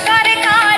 ঘরে বাস